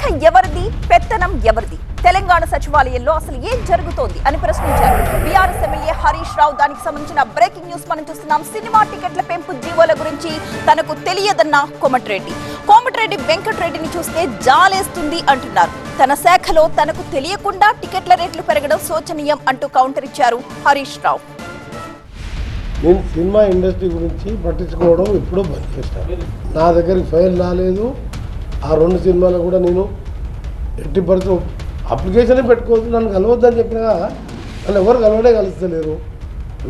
శాఖ ఎవరిది? పెత్తనం ఎవరిది? తెలంగాణ సచివాలయంలో అసలు ఏం జరుగుతోంది అని ప్రశ్నించారు. బీఆర్ఎస్ ఎమ్మెల్యే హరీష్ రావు దానికి సంబంధించిన బ్రేకింగ్ న్యూస్ మనం చూస్తున్నాం. సినిమా టికెట్ల పెంపు జీవోల గురించి తనకు తెలియదన్న కోమటిరెడ్డి. కోమటిరెడ్డి వెంకటరెడ్డిని చూస్తే జాలేస్తుంది అంటున్నారు. తన శాఖలో తనకు తెలియకుండా టికెట్ల రేట్లు పెరగడం శోచనీయం అంటూ కౌంటర్ ఇచ్చారు హరీష్ రావు. నేను సినిమా ఇండస్ట్రీ గురించి పట్టించుకోవడం ఇప్పుడు బంద్ చేశాను. నా దగ్గరికి ఫైల్ రాలేదు. ఆ రెండు సినిమాలు కూడా నేను ఎట్టి పరిస్థితి అప్లికేషనే పెట్టుకోవద్దు నన్ను కలవద్దని చెప్పినా నన్ను ఎవరు కలవడే కలుస్తలేరు.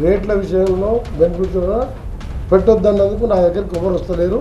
రేట్ల విషయంలో బెనిఫిట్స్ పెట్టొద్దన్నందుకు నా దగ్గరికి ఎవరు వస్తలేరు.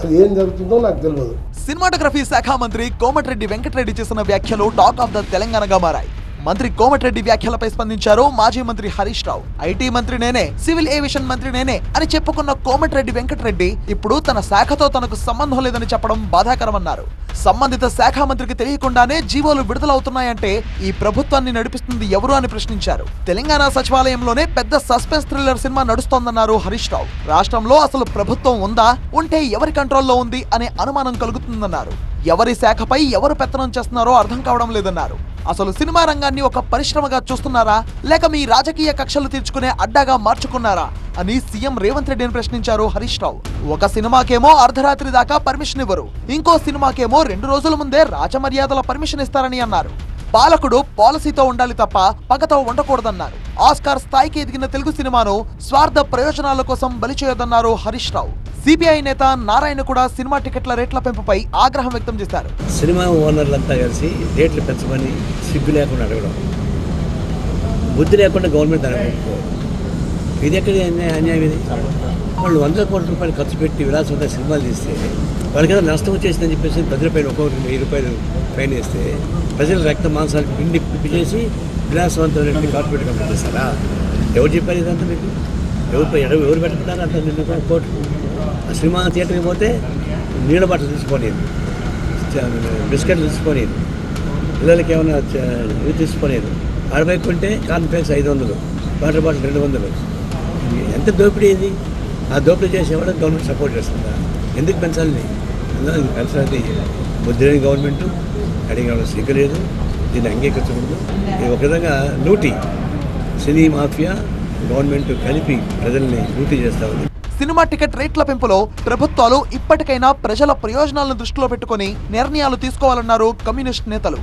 అది ఏం జరుగుతుందో నాకు తెలియదు సినిమాటోగ్రఫీ శాఖ మంత్రి కోమటిరెడ్డి వెంకటరెడ్డి చేసిన వ్యాఖ్యలు టాక్ ఆఫ్ ద తెలంగాణగా మారాయి. మంత్రి కోమటిరెడ్డి వ్యాఖ్యలపై స్పందించారు. మాజీ మంత్రి హరీష్ రావు. ఐటీ మంత్రి నేనే సివిల్ ఏవియేషన్ మంత్రి నేనే అని చెప్పుకున్న కోమటిరెడ్డి వెంకటరెడ్డి ఇప్పుడు తన శాఖతో తనకు సంబంధం లేదని చెప్పడం బాధాకరమన్నారు. సంబంధిత శాఖ మంత్రికి తెలియకుండానే జీవోలు విడుదలవుతున్నాయంటే ఈ ప్రభుత్వాన్ని నడిపిస్తుంది ఎవరు అని ప్రశ్నించారు. తెలంగాణ సచివాలయంలోనే పెద్ద సస్పెన్స్ థ్రిల్లర్ సినిమా నడుస్తోందన్నారు హరీష్ రావు. రాష్ట్రంలో అసలు ప్రభుత్వం ఉందా? ఉంటే ఎవరి కంట్రోల్లో ఉంది అనే అనుమానం కలుగుతుందన్నారు. ఎవరి శాఖపై ఎవరు పెత్తనం చేస్తున్నారో అర్థం కావడం లేదన్నారు. అసలు సినిమా రంగాన్ని ఒక పరిశ్రమగా చూస్తున్నారా? లేక మీ రాజకీయ కక్షలు తీర్చుకునే అడ్డాగా మార్చుకున్నారా? అని సీఎం రేవంత్ రెడ్డిని ప్రశ్నించారు హరీష్ రావు. ఒక సినిమాకేమో అర్ధరాత్రి దాకా పర్మిషన్ ఇవ్వరు. ఇంకో సినిమాకేమో రెండు రోజుల ముందే రాజమర్యాదల పర్మిషన్ ఇస్తారని అన్నారు. పాలకుడు పాలసీతో ఉండాలి తప్ప పగతో ఉండకూడదన్నారు ఆస్కార్ స్థాయికి ఎదిగిన తెలుగు సినిమాను స్వార్థ ప్రయోజనాల కోసం బలి చేయొద్దన్నారు హరీష్ రావు. సిబిఐ నేత నారాయణ కూడా సినిమా టికెట్ల రేట్ల పెంపుపై ఆగ్రహం వ్యక్తం చేశారు. సినిమా ఓనర్లంతా కలిసి రేట్లు పెంచమని సిగ్గు లేకుండా అడగడం. బుద్ధి లేకుండా గవర్నమెంట్ దాన్ని ఇది ఎక్కడ అన్యాయం? అన్యాయం ఇది. వాళ్ళు వందల కోట్ల రూపాయలు ఖర్చు పెట్టి విలాసంగా సినిమాలు తీస్తే వాళ్ళకి ఏదో నష్టం వచ్చేసిందని చెప్పేసి ప్రజలపైన ఒక్కొక్కరికి వెయ్యి రూపాయలు ఫైన్ వేస్తే ప్రజల రక్త మాంసాలు పిండి పిప్పి చేసి విలాసవంతమైన కార్పొరేట్ కంపెనీ చేస్తారా? ఎవరు చెప్పారు ఇదంతా మీకు? ఎవరు ఎవరు ఎవరు పెట్టుకుంటారు అంత కోట్లు సినిమా థియేటర్కి పోతే నీళ్ళ బట్టలు తీసుకోలేదు బిస్కెట్లు తీసుకోలేదు పిల్లలకి ఏమైనా ఇవి తీసుకోలేదు ఆడబెక్కుంటే కొంటే ఐదు వందలు వాటర్ బాటిల్ రెండు వందలు. ఎంత దోపిడీ ఇది? ఆ దోపిడీ చేసేవాడు గవర్నమెంట్ సపోర్ట్ చేస్తుందా. ఎందుకు పెంచాలి? అందులో ఇది పెంచాలి. బుద్ధి గవర్నమెంట్ అడిగిన సిగ్గు లేదు. దీన్ని అంగీకరించకూడదు. ఇది ఒక విధంగా లూటీ. సినీ మాఫియా గవర్నమెంట్ కలిపి ప్రజల్ని లూటీ చేస్తూ ఉంది. సినిమా టికెట్ రేట్ల పెంపులో ప్రభుత్వాలు ఇప్పటికైనా ప్రజల ప్రయోజనాలను దృష్టిలో పెట్టుకుని నిర్ణయాలు తీసుకోవాలన్నారు కమ్యూనిస్ట్ నేతలు.